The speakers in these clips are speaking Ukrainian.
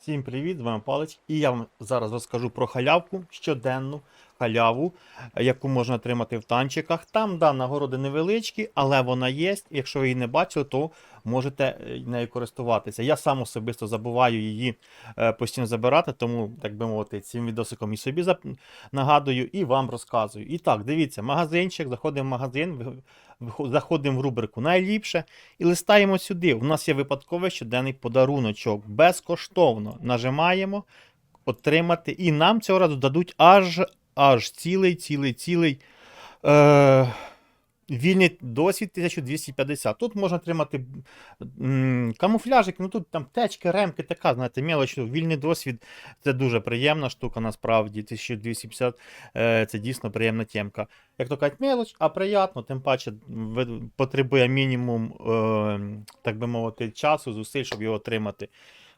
Всім привіт, з вами Палич. І я вам зараз розкажу про халявку, щоденну халяву, яку можна отримати в танчиках. Там, да, нагороди невеличкі, але вона є. Якщо ви її не бачили, то можете е, нею користуватися. Я сам особисто забуваю її е, постійно забирати, тому, так би мовити, цим відосиком і собі нагадую, і вам розказую. І так, дивіться, магазинчик, заходимо в магазин, заходимо в рубрику найліпше і листаємо сюди. У нас є випадковий щоденний подаруночок. Безкоштовно нажимаємо отримати. І нам цього разу дадуть аж аж цілий, цілий, цілий. Е, Вільний досвід 1250. Тут можна отримати м, камуфляжик, ну тут там течки, ремки, така, знаєте, мелоч. Вільний досвід це дуже приємна штука, насправді. 1250 е, це дійсно приємна темка. Як то кажуть, мелоч, а приємно, тим паче потребує мінімум, е, так би мовити, часу, зусиль, щоб його отримати.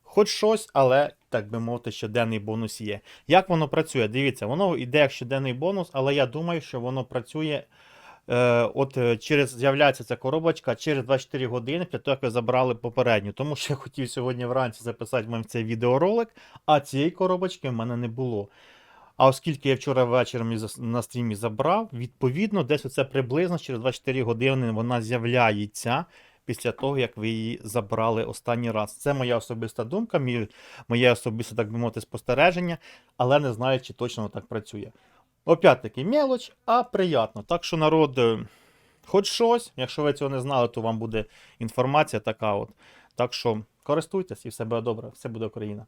Хоч щось, але, так би мовити, щоденний бонус є. Як воно працює? Дивіться, воно йде як щоденний бонус, але я думаю, що воно працює. Е, от е, через з'являється ця коробочка через 24 години після того, як ви забрали попередню. Тому що я хотів сьогодні вранці записати вам цей відеоролик, а цієї коробочки в мене не було. А оскільки я вчора ввечері на стрімі забрав, відповідно, десь оце приблизно через 24 години вона з'являється після того, як ви її забрали останній раз. Це моя особиста думка, мій, моє особисте, так би мовити, спостереження, але не знаю, чи точно так працює. Опять-таки, мелоч, а приємно. Так що народ, е, хоч щось, якщо ви цього не знали, то вам буде інформація така от. Так що користуйтесь і все буде добре, все буде Україна.